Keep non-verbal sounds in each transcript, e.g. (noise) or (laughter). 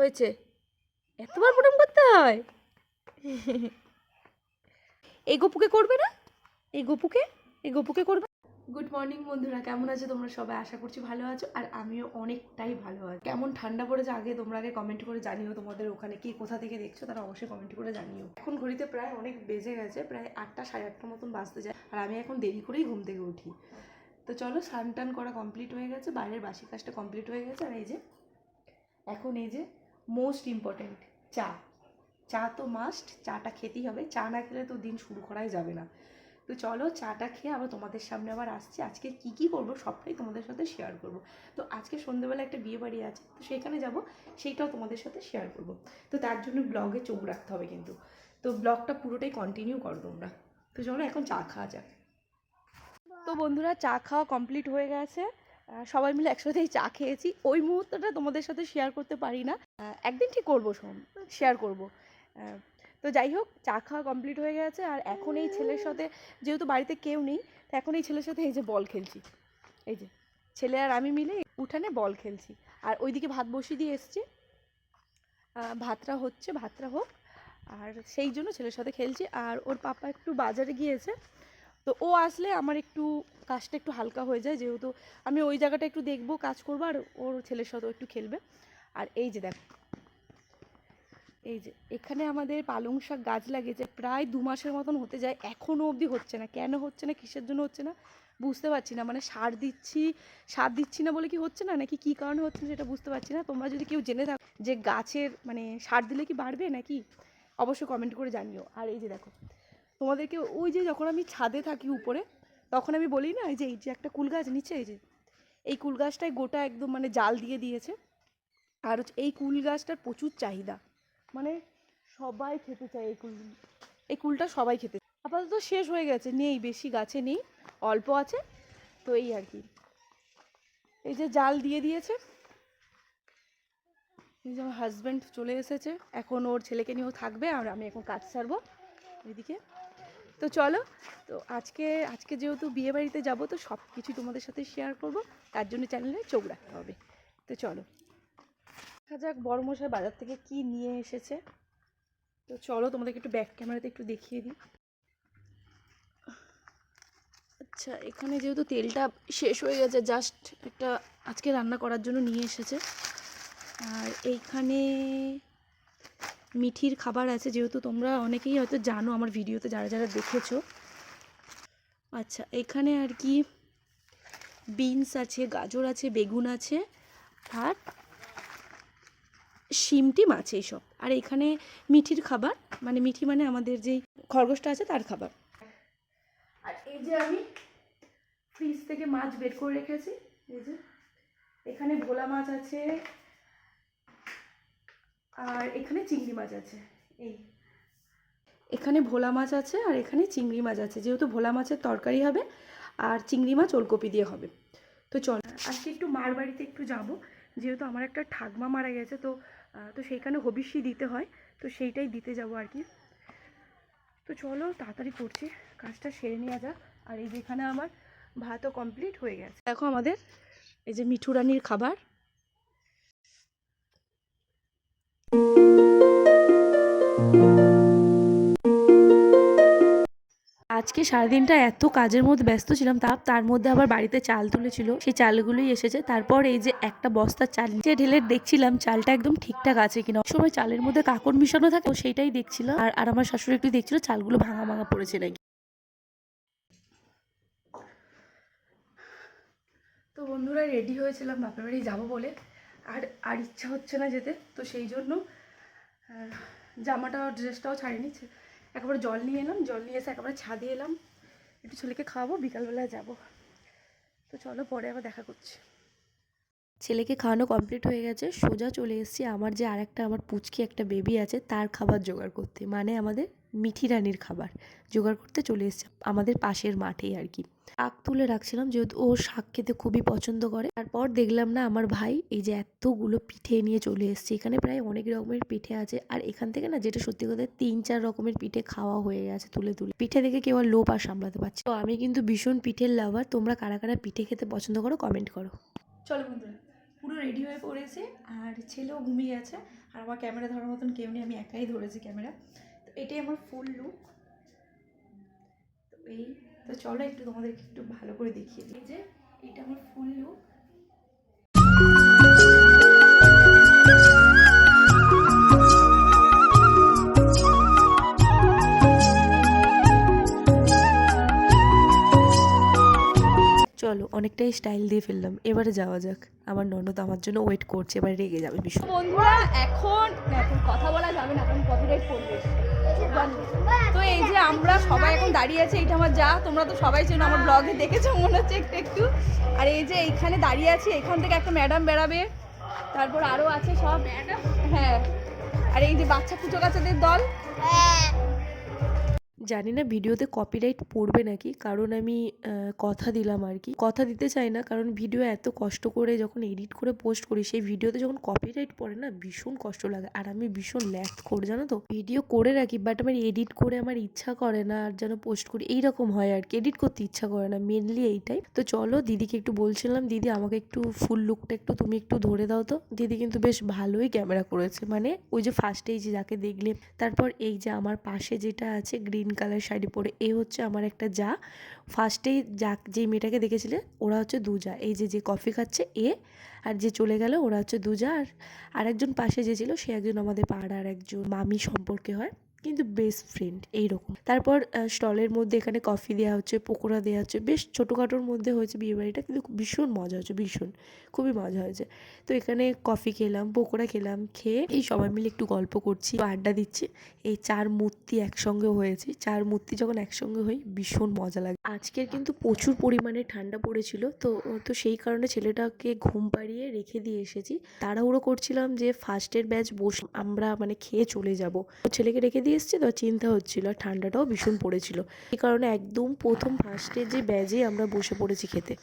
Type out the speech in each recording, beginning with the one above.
হয়েছে। এতবার প্রণাম করতে হয়। এই গপুকে করবে না? এই গপুকে? এই গপুকে করবে? গুড মর্নিং বন্ধুরা, কেমন আছো তোমরা সবাই? আশা করছি ভালো আছো, আর আমিও অনেকটাই ভালো আছি। কেমন ঠান্ডা পড়েছে আগে, তোমরা আগে কমেন্ট করে জানিও তোমাদের ওখানে কি কোথা থেকে দেখছ, তারা অবশ্যই কমেন্ট করে জানিও। এখন ঘড়িতে প্রায় অনেক বেজে গেছে, প্রায় আটটা সাড়ে আটটার মতন বাজতে যায়, আর আমি এখন দেরি করেই ঘুম থেকে উঠি। তো চলো স্নান টান করা কমপ্লিট হয়ে গেছে, বাইরের বাসি কাজটা কমপ্লিট হয়ে গেছে, আর এই যে, এখন এই যে মোস্ট ইম্পর্ট্যান্ট চা। চা তো মাস্ট চাটা খেতেই হবে। চা না খেলে তো দিন শুরু করাই যাবে না। তো চলো, চাটা খেয়ে আবার তোমাদের সামনে আবার আসছি। আজকে কি কি করব সবটাই তোমাদের সাথে শেয়ার করব। তো আজকে সন্ধ্যেবেলা একটা বিয়ে বাড়ি আছে, তো সেখানে যাব, সেইটাও তোমাদের সাথে শেয়ার করব। তো তার জন্য ব্লগে চোখ রাখতে হবে কিন্তু। তো ব্লগটা পুরোটাই কন্টিনিউ করো তোমরা। তো চলো, এখন চা খাওয়া যাক। তো বন্ধুরা, চা খাওয়া কমপ্লিট হয়ে গেছে। সবাই মিলে একসাথেই চা খেয়েছি। ওই মুহূর্তটা তোমাদের সাথে শেয়ার করতে পারি না। একদিন ঠিক করব শোন শেয়ার করব। তো যাই হোক, চা খাওয়া কমপ্লিট হয়ে গেছে আর এখন এই ছেলের সাথে, যেহেতু বাড়িতে কেউ নেই, তো এখন এই ছেলের সাথে এই যে বল খেলছি। এই যে, ছেলে আর আমি মিলে উঠানে বল খেলছি। আর ওইদিকে ভাত বসিয়ে দিয়ে এসছি। ভাতটা হচ্ছে, ভাতটা হোক। আর সেই জন্য ছেলের সাথে খেলছি। আর ওর পাপা একটু বাজারে গিয়েছে। তো ও আসলে আমার একটু কাজটা একটু হালকা হয়ে যায়, যেহেতু আমি ওই জায়গাটা একটু দেখব, কাজ করব, আর ওর ছেলের সাথেও একটু খেলবে। আর এই যে দেখো, এই যে এখানে আমাদের পালং শাক গাছ লাগিয়েছে, প্রায় দু মাসের মতন হতে যায় এখনও অবধি হচ্ছে না। কেন হচ্ছে না, কিসের জন্য হচ্ছে না, বুঝতে পারছি না। মানে সার দিচ্ছি সার দিচ্ছি না বলে কি হচ্ছে না, নাকি কী কারণে হচ্ছে না সেটা বুঝতে পারছি না। তোমরা যদি কেউ জেনে থাকো যে গাছের মানে সার দিলে কি বাড়বে নাকি, অবশ্যই কমেন্ট করে জানিও। আর এই যে দেখো তোমাদেরকে ওই যে যখন আমি ছাদে থাকি উপরে, তখন আমি বলি না, এই যে এই যে একটা কুল গাছ নিচে, এই যে, এই কুল গাছটায় গোটা একদম মানে জাল দিয়ে দিয়েছে। আর এই কুল গাছটার প্রচুর চাহিদা। মানে সবাই খেতে চায় এই কুল, এই কুলটা সবাই খেতে। আপাতত শেষ হয়ে গেছে, নেই, বেশি গাছে নেই, অল্প আছে। তো এই আর কি। এই যে জাল দিয়ে দিয়েছে। এই যে আমার হাজব্যান্ড চলে এসেছে। এখন ওর ছেলেকে নিয়েও থাকবে, আর আমি এখন কাজ ছাড়বো এদিকে। তো চলো, তো আজকে আজকে যেহেতু বিয়ে বাড়িতে যাব, তো সব কিছু তোমাদের সাথে শেয়ার করব। তার জন্য চ্যানেলে চোখ রাখতে হবে। তো চলো। দেখা যাক বড়মশাই বাজার থেকে কি নিয়ে এসেছে। তো চলো, তোমাদেরকে একটু ব্যাক ক্যামেরাতে একটু দেখিয়ে দিই। আচ্ছা এখানে যেহেতু তেলটা শেষ হয়ে গেছে জাস্ট একটা আজকে রান্না করার জন্য নিয়ে এসেছে। আর এইখানে মিঠির খাবার আছে, যেহেতু তোমরা অনেকেই হয়তো জানো আমার ভিডিওতে, যারা যারা দেখেছ। আচ্ছা এখানে আর কি বিনস আছে, গাজর আছে, বেগুন আছে, আর শিমটি মাছ এইসব আর এখানে মিঠির খাবার মানে মিঠি মানে আমাদের যেই খরগোশটা আছে তার খাবার। আর এই যে আমি ফ্রিজ থেকে মাছ বের করে রেখেছি, এই যে এখানে ভোলা মাছ আছে আর এখানে চিংড়ি মাছ আছে। এই। এখানে ভোলা মাছ আছে আর এখানে চিংড়ি মাছ আছে। যেহেতু ভোলা মাছের তরকারি হবে আর চিংড়ি মাছ ওলকপি দিয়ে হবে। তো চল। আজকে একটু মার বাড়িতে একটু যাব। যেহেতু আমার একটা ঠাকমা মারা গেছে তো তো সেইখানে হবিষ্যি দিতে হয়। তো সেইটাই দিতে যাব আর কি। তো চলো তাড়াতাড়ি করছি। কাজটা সেরে নেওয়া যাক। আর এই যেখানে আমার ভাতও কমপ্লিট হয়ে গেছে। দেখো আমাদের এই যে মিঠু রানির খাবার। আজকে সারাদিনটা এত কাজের মধ্যে ব্যস্ত ছিলাম তার তার মধ্যে আবার বাড়িতে চাল তুলেছিল। সেই চালগুলোই এসেছে। তারপর এই যে একটা বস্তা চাল নিচে ঢেলে দেখছিলাম চালটা একদম ঠিকঠাক আছে কিনা। সময় চালের মধ্যে কাকড় মিশানো থাকে, তো সেইটাই দেখছিলাম। আর আর আমার শাশুড়ি একটু দেখছিল চালগুলো ভাঙা ভাঙা পড়েছে নাকি। তো বন্ধুরা রেডি হয়েছিলাম বাপের বাড়ি যাব বলে। আর আর ইচ্ছা হচ্ছে না যেতে, তো সেই জন্য জামাটা ড্রেসটাও ছাড়িয়ে নিচ্ছে একেবারে জল নিয়ে এলাম, জল নিয়ে এসে একেবারে ছাদে এলাম। একটু ছেলেকে খাওয়াবো বিকালবেলা যাব। তো চলো পরে আবার দেখা করছি। ছেলেকে খাওয়ানো কমপ্লিট হয়ে গেছে, সোজা চলে এসেছি। আমার যে আরেকটা, আমার পুচকি একটা বেবি আছে, তার খাবার জোগাড় করতে। মানে আমাদের মিঠি রানির খাবার। জোগাড় করতে চলে এসেছে আমাদের পাশের মাঠেই আর কি। শাক তুলে রাখছিলাম, যেহেতু ও শাক খেতে খুবই পছন্দ করে। তারপর দেখলাম না, আমার ভাই এই যে এতগুলো পিঠে নিয়ে চলে এসেছে। এখানে প্রায় অনেক রকমের পিঠে আছে। আর এখান থেকে না, যেটা সত্যি কথা, তিন চার রকমের পিঠে খাওয়া হয়ে গেছে তুলে তুলে। পিঠে দেখে কেউ আর লোভ আর সামলাতে পারছে তো আমি কিন্তু ভীষণ পিঠের লাভার তোমরা কারা কারা পিঠে খেতে পছন্দ করো কমেন্ট করো। চলো বন্ধুরা, পুরো রেডি হয়ে পড়েছে। আর ছেলেও ঘুমিয়ে গেছে আর আমার ক্যামেরা ধরার মতন কেউ নেই, আমি একাই ধরেছি ক্যামেরা তো এটাই আমার ফুল লুক তো এই, তো চলো একটু তোমাদেরকে একটু ভালো করে দেখিয়ে দিই। যে, এটা আমার ফুল লুক চলো, অনেকটাই স্টাইল দিয়ে ফেললাম। এবারে যাওয়া যাক। আমার ননদ আমার জন্য ওয়েট করছে, এবার রেগে যাবে ভীষণ। বন্ধুরা, এখন এখন কথা বলা যাবে না এখন কপিরাইট পড়বে। তো এই যে আমরা সবাই এখন দাঁড়িয়ে আছি, এইটা আমার যা, তোমরা তো সবাই চেনো আমার ব্লগে দেখেছ মনে হচ্ছে একটু একটু? আর এই যে এইখানে দাঁড়িয়ে আছি, এখান থেকে একটা ম্যাডাম বেড়াবে তারপর আরও আছে সব। হ্যাঁ। আর এই যে বাচ্চা কুচো কাচাদের দল জানি না ভিডিওতে কপিরাইট পড়বে নাকি, কারণ আমি কথা দিলাম আর কি। কথা দিতে চাই না, কারণ ভিডিও এত কষ্ট করে যখন এডিট করে পোস্ট করি, সেই ভিডিওতে যখন কপিরাইট পড়ে না, ভীষণ কষ্ট লাগে। আর আমি ভীষণ ল্যাথ করি জানো তো? ভিডিও করে রাখি বাট আমার এডিট করে আমার ইচ্ছা করে না, আর যেন পোস্ট করি, এইরকম হয় আর কি। এডিট করতে ইচ্ছা করে না মেনলি এইটাই তো চলো, দিদিকে একটু বলছিলাম, দিদি, আমাকে একটু ফুল লুকটা একটু, তুমি একটু ধরে দাও তো। দিদি কিন্তু বেশ ভালোই ক্যামেরা করেছে মানে ওই যে ফার্স্টেই যে যাকে দেখলে, তারপর এই যে আমার পাশে যেটা আছে গ্রিন কালার শাড়ি পরে, এ হচ্ছে আমার একটা যা। ফার্স্টেই যা যেই মেয়েটাকে দেখেছিলে, ওরা হচ্ছে দু যা। এই যে যে কফি খাচ্ছে, এ, আর যে চলে গেল, ওরা হচ্ছে দু যা। আর আরেকজন পাশে যে ছিল, সে একজন আমাদের পাড়ার একজন মামি সম্পর্কে হয়। কিন্তু বেস্ট ফ্রেন্ড এইরকম। তারপর স্টলের মধ্যে এখানে কফি দেওয়া হচ্ছে, পকোড়া দেওয়া হচ্ছে, বেশ ছোটোখাটোর মধ্যে হয়েছে বিয়েবাড়িটা, কিন্তু ভীষণ মজা হচ্ছে ভীষণ, খুবই মজা হয়েছে। তো এখানে কফি খেলাম, পকোড়া খেলাম, খেয়ে এই সবাই মিলে একটু গল্প করছি আড্ডা দিচ্ছি। এই চার মূর্তি একসঙ্গে হয়েছে, চার মূর্তি যখন একসঙ্গে হই, ভীষণ মজা লাগে। আজকের কিন্তু প্রচুর পরিমাণে ঠান্ডা পড়েছিল, তো তো সেই কারণে ছেলেটাকে ঘুম পাড়িয়ে রেখে দিয়ে এসেছি। তাড়াহুড়ো করছিলাম যে ফার্স্টের ব্যাচ বস আমরা মানে খেয়ে চলে যাব। ছেলেকে রেখে দিয়ে এসছে তো চিন্তা হচ্ছিল আর ঠান্ডাটাও ভীষণ পড়েছিল। এই কারণে একদম প্রথম ফার্স্টে যে ব্যাজে আমরা বসে পড়েছি খেতে।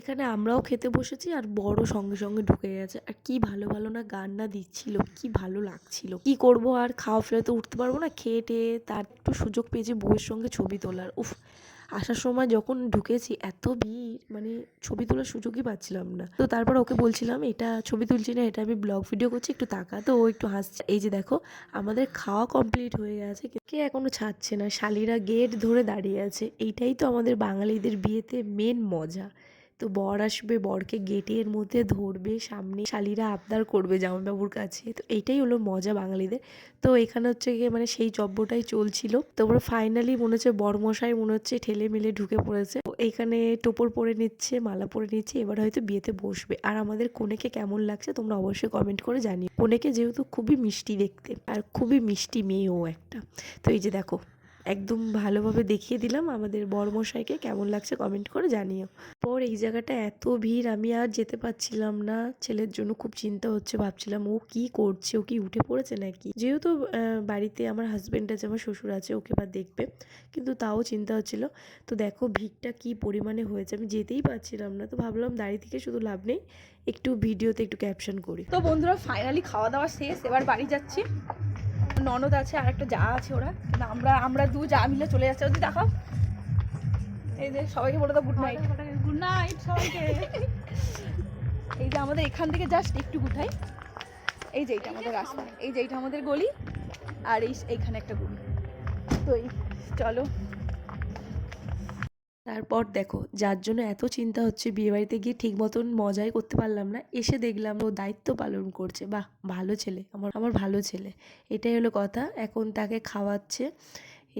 এখানে আমরাও খেতে বসেছি আর বড় সঙ্গে সঙ্গে ঢুকে গেছে। আর কি ভালো ভালো না গান না দিচ্ছিল, কি ভালো লাগছিল। কি করব আর খাওয়া ফেলে তো উঠতে পারব না খেয়ে টেয়ে তার একটু সুযোগ পেয়েছি বউয়ের সঙ্গে ছবি তোলার। উফ আসার সময় যখন ঢুকেছি, এত ভিড় মানে ছবি তোলার সুযোগই পাচ্ছিলাম না। তো তারপর ওকে বলছিলাম, এটা ছবি তুলছি না, এটা আমি ব্লগ ভিডিও করছি, একটু তাকা। তো ও একটু হাসছে। এই যে দেখো, আমাদের খাওয়া কমপ্লিট হয়ে গেছে কে এখনও ছাড়ছে না। শালিরা গেট ধরে দাঁড়িয়ে আছে। এইটাই তো আমাদের বাঙালিদের বিয়েতে মেন মজা। তো বর আসবে, বরকে গেটের মধ্যে ধরবে, সামনে শালিরা আবদার করবে জামাইবাবুর কাছে। তো এইটাই হলো মজা বাঙালিদের। তো এখানে হচ্ছে গিয়ে মানে সেই জব্বটাই চলছিল। তারপরে ফাইনালি মনে হচ্ছে বরমশাই মনে হচ্ছে ঠেলে মিলে ঢুকে পড়েছে। এইখানে টোপর পরে নিচ্ছে, মালা পরে নিচ্ছে, এবার হয়তো বিয়েতে বসবে। আর আমাদের কনেকে কেমন লাগছে তোমরা অবশ্যই কমেন্ট করে জানিও। কনেকে যেহেতু খুবই মিষ্টি দেখতে, আর খুবই মিষ্টি মেয়েও একটা। তো এই যে দেখো একদম ভালোভাবে দেখিয়ে দিলাম আমাদের বরমশাইকে কেমন লাগছে কমেন্ট করে জানিও। পর এই জায়গাটা এত ভিড়, আমি আর যেতে পারছিলাম না। ছেলের জন্য খুব চিন্তা হচ্ছে, ভাবছিলাম ও কি করছে, ও কি উঠে পড়েছে নাকি? যেহেতু বাড়িতে আমার হাজব্যান্ড আছে, আমার শ্বশুর আছে, ওকে বা দেখবে, কিন্তু তাও চিন্তা হচ্ছিল, তো দেখো ভিড়টা কি পরিমাণে হয়েছে? আমি যেতেই পারছিলাম না, তো ভাবলাম দাঁড়িয়ে থেকে শুধু লাভ নেই, একটু ভিডিওতে একটু ক্যাপশন করি। তো বন্ধুরা ফাইনালি খাওয়া দাওয়া শেষ, এবার বাড়ি যাচ্ছি। ননদ আছে আর একটা যা আছে ওরা। আমরা আমরা দু যা মিলে চলে যাচ্ছে। ওদের দেখাও। এই যে সবাইকে বলে দাও গুড নাইট গুড নাইট সবাইকে। (laughs) এই যে আমাদের এখান থেকে জাস্ট একটু গুঠাই এই যে এইটা আমাদের রাস্তা। এই যে এইটা আমাদের গলি। আর এই এইখানে একটা গলি। তো এই চলো। তারপর দেখো, যার জন্য এত চিন্তা হচ্ছে বিয়েবাড়িতে গিয়ে ঠিক মতন মজাই করতে পারলাম না, এসে দেখলাম ও দায়িত্ব পালন করছে। বাহ, ভালো ছেলে, আমার আমার ভালো ছেলে। এটাই হলো কথা, এখন তাকে খাওয়াচ্ছে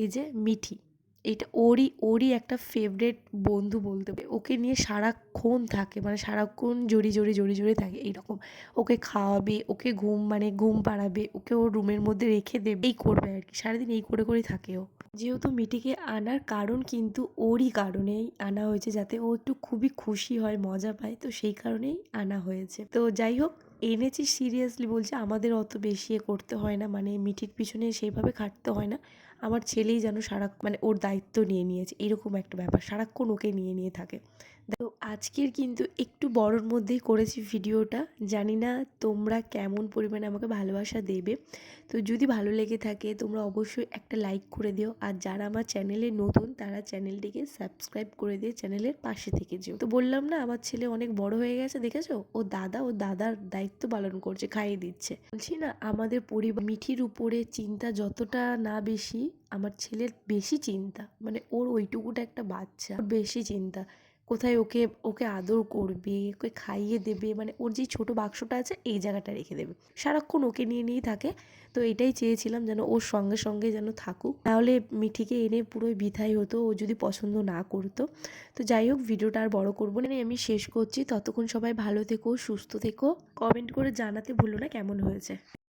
এই যে মিঠি। এটা ওরই ওরই একটা ফেভারেট বন্ধু বলতে। ওকে নিয়ে সারাক্ষণ থাকে মানে সারাক্ষণ জড়ি জড়ি জড়ি জড়ি থাকে এইরকম ওকে খাওয়াবে, ওকে ঘুম মানে ঘুম পাড়াবে, ওকে ওর রুমের মধ্যে রেখে দেবে, এই করবে আর কি, সারাদিন এই করে, করেই থাকে ও। যেহেতু মিটিকে আনার কারণ কিন্তু ওরই কারণেই আনা হয়েছে যাতে ও একটু খুবই খুশি হয়, মজা পায়, তো সেই কারণেই আনা হয়েছে। তো যাই হোক, এনেছি সিরিয়াসলি বলছে আমাদের অত বেশি এ করতে হয় না মানে মিটির পিছনে সেইভাবে খাটতে হয় না। আমার ছেলেই যেন সারা মানে ওর দায়িত্ব নিয়ে নিয়েছে, এরকম একটা ব্যাপার, সারাক্ষণ ওকে নিয়ে নিয়ে থাকে। তো আজকের কিন্তু একটু বড়োর মধ্যেই করেছি ভিডিওটা। জানি না তোমরা কেমন পরিমাণে আমাকে ভালোবাসা দেবে। তো যদি ভালো লেগে থাকে তোমরা অবশ্যই একটা লাইক করে দিও। আর যারা আমার চ্যানেলে নতুন তারা চ্যানেলটিকে সাবস্ক্রাইব করে দিয়ে চ্যানেলের পাশে থেকে যেও। তো বললাম না, আমার ছেলে অনেক বড় হয়ে গেছে, দেখেছ? ও দাদা, ও দাদার দায়িত্ব পালন করছে, খাইয়ে দিচ্ছে। বলছি না, আমাদের পরিবার মিঠির উপরে চিন্তা যতটা না বেশি, আমার ছেলের বেশি চিন্তা। মানে ওর ওইটুকুটা একটা বাচ্চা বেশি চিন্তা। কোথায় ওকে ওকে আদর করবে, ওকে খাইয়ে দেবে মানে ওর যে ছোট বাক্সটা আছে এই জায়গাটা রেখে দেবে। সারাক্ষণ ওকে নিয়ে, নিয়েই থাকে। তো এটাই চেয়েছিলাম যেন ওর সঙ্গে সঙ্গে যেন থাকুক। নাহলে মিঠিকে এনে পুরোই বিথাই হতো, ও যদি পছন্দ না করতো। তো যাই হোক, ভিডিওটা আর বড় করব না। আমি শেষ করছি। ততক্ষণ সবাই ভালো থেকো, সুস্থ থেকো। কমেন্ট করে জানাতে ভুলো না কেমন হয়েছে।